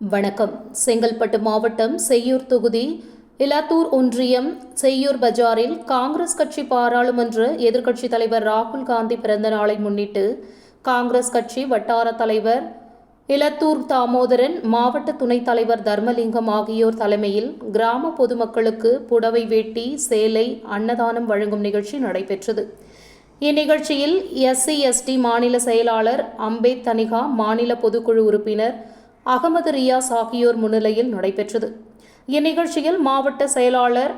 வணக்கம். செங்கல்பட்டு மாவட்டம் செய்யூர் தொகுதி இலாத்தூர் ஒன்றியம் செய்யூர் பஜாரில் காங்கிரஸ் கட்சி பாராளுமன்ற எதிர்க்கட்சித் தலைவர் ராகுல் காந்தி பிறந்த நாளை முன்னிட்டு காங்கிரஸ் கட்சி வட்டார தலைவர் இலத்தூர் தாமோதரன் மாவட்ட துணைத் தலைவர் தர்மலிங்கம் ஆகியோர் தலைமையில் கிராம பொதுமக்களுக்கு புடவை வேட்டி சேலை அன்னதானம் வழங்கும் நிகழ்ச்சி நடைபெற்றது. இந்நிகழ்ச்சியில் எஸ்சி எஸ்டி மாநில செயலாளர் அம்பேத் தனிகா மாநில பொதுக்குழு உறுப்பினர் அகமது ரியாஸ் ஆகியோர் முன்னிலையில் நடைபெற்றது. இந்நிகழ்ச்சியில் மாவட்ட செயலாளர்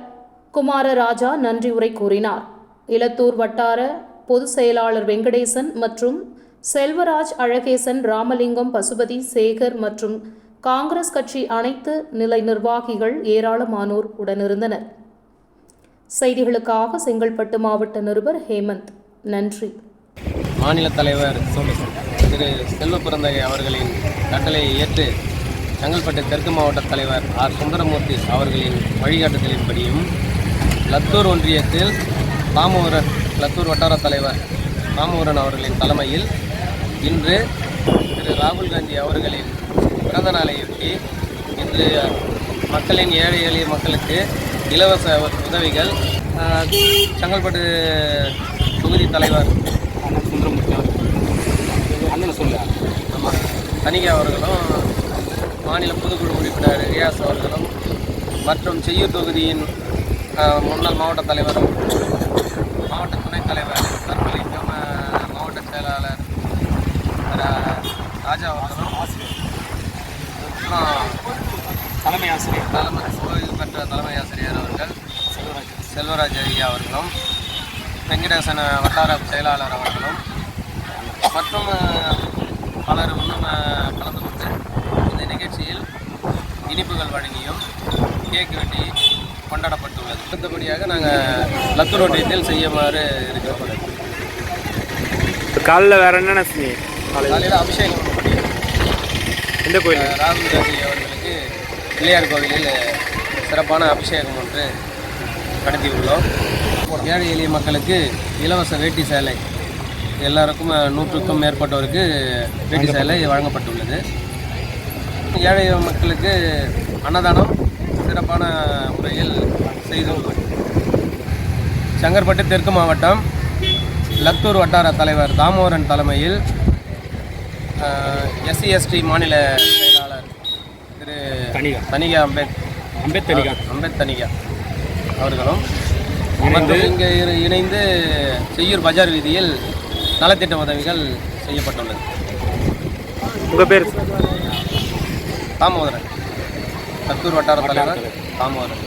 குமாரராஜா நன்றி உரை கூறினார். இலத்தூர் வட்டார பொதுச் செயலாளர் வெங்கடேசன் மற்றும் செல்வராஜ் அழகேசன் ராமலிங்கம் பசுபதி சேகர் மற்றும் காங்கிரஸ் கட்சி அனைத்து நிலை நிர்வாகிகள் ஏராளமானோர் உடனிருந்தனர். செய்திகளுக்காக செங்கல்பட்டு மாவட்ட நிருபர் ஹேமந்த். நன்றி. மாநில தலைவர் திரு செல்வ பிறந்தகை அவர்களின் கட்டளையை ஏற்று செங்கல்பட்டு தெற்கு மாவட்ட தலைவர் ஆர். சுந்தரமூர்த்தி அவர்களின் வழிகாட்டுதலின்படியும் லத்தூர் ஒன்றியத்தில் ராமவரன் லத்தூர் வட்டார தலைவர் ராமவரன் அவர்களின் தலைமையில் இன்று திரு ராகுல் காந்தி அவர்களின் பிறந்த நாளையொட்டி இன்று மக்களின் ஏழை எளிய மக்களுக்கு இலவச உதவிகள் செங்கல்பட்டு தொகுதி தலைவர் அண்ணன் சுந்தரமூர்த்தி சொல்லு நம்ம தனிகை அவர்களும் மாநில பொதுக்குழு உறுப்பினர் ரியாஸ் அவர்களும் மற்றும் செய்யூர் தொகுதியின் முன்னாள் மாவட்ட தலைவரும் மாவட்ட துணைத் தலைவர் தர்மலிங்கம் மாவட்ட செயலாளர் ராஜா அவர்களும் தலைமை ஆசிரியர் தலைமை ஓய்வு பெற்ற தலைமை ஆசிரியர் அவர்கள் செல்வராஜ் செல்வராஜ் ஐயா அவர்களும் வெங்கடேசன் வட்டார செயலாளர் அவர்களும் மற்றும் அஹ், பலர் இன்னும் அஹ், கலந்து கொண்டு இந்த நிகழ்ச்சியில் இனிப்புகள் வழங்கியும் கேக் வெட்டி கொண்டாடப்பட்டுள்ளது. அடுத்தபடியாக நாங்கள் லத்தூர் ஒன்றியத்தில் செய்யுமாறு இருக்கிறோம். காலைல வேற என்னென்ன காலையில் அபிஷேகம் எந்த கோயில் ராகுல் காந்தி அவர்களுக்கு பிள்ளையார் கோவிலில் சிறப்பான அபிஷேகம் ஒன்று நடத்தியுள்ளோம். ஏழை எளிய மக்களுக்கு இலவச வேட்டி சேலை எல்லாருக்கும் நூற்றுக்கும் மேற்பட்டோருக்கு வேட்டி சேலை வழங்கப்பட்டுள்ளது. ஏழை மக்களுக்கு அன்னதானம் சிறப்பான முறையில் செய்துள்ளோம் செங்கற்பட்டு தெற்கு மாவட்டம் லத்தூர் வட்டார தலைவர் தாமோதரன் தலைமையில் எஸ்சி எஸ்டி மாநில செயலாளர் திரு தனிகா. தனிகா அம்பேத் அம்பேத்கரிகா அம்பேத் தனிகா அவர்களும் மற்றும் இங்கே இணைந்து செய்யூர் பஜார் வீதியில் நலத்திட்ட உதவிகள் செய்யப்பட்டுள்ளது. உங்கள் பேர்? தாமோதரன். லத்தூர் வட்டார தலைவர். தாமோதரன்.